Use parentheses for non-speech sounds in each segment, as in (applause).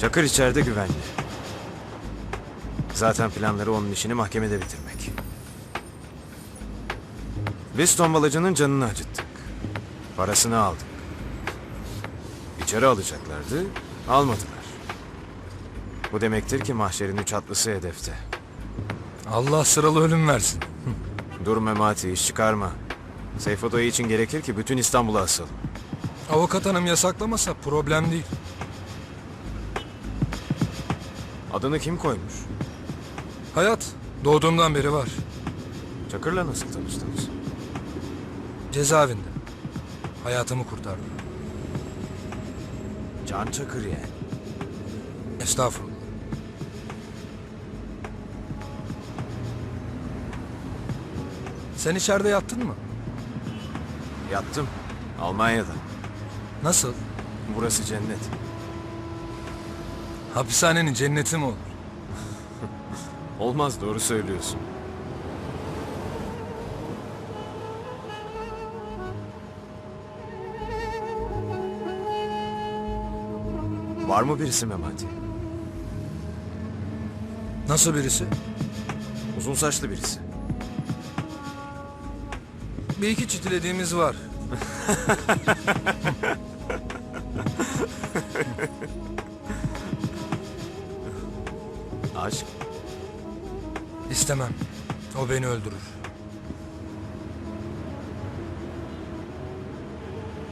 Çakır içeride güvenli. Zaten planları onun işini mahkemede bitirmek. Biz tombalacının canını acıttık. Parasını aldık. İçeri alacaklardı, almadılar. Bu demektir ki mahşerin üç atlısı hedefte. Allah sıralı ölüm versin. Dur Memati, iş çıkarma. Seyfo dayı için gerekir ki bütün İstanbul'a asıl. Avukat hanım yasaklamasa problem değil. Adını kim koymuş? Hayat doğduğumdan beri var. Çakır'la nasıl tanıştınız? Cezaevinde. Hayatımı kurtardı. Can Çakır yani. Estağfurullah. Sen içeride yattın mı? Yattım. Almanya'da. Nasıl? Burası cennet. Hapishanenin cenneti mi olur? (laughs) Olmaz doğru söylüyorsun. Var mı birisi Memati? Nasıl birisi? Uzun saçlı birisi. Bir iki çitilediğimiz var. (laughs) Aşk. İstemem. O beni öldürür.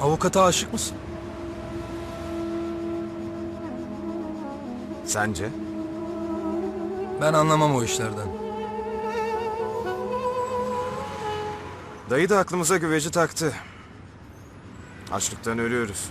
Avukata aşık mısın? Sence? Ben anlamam o işlerden. Dayı da aklımıza güveci taktı. Açlıktan ölüyoruz.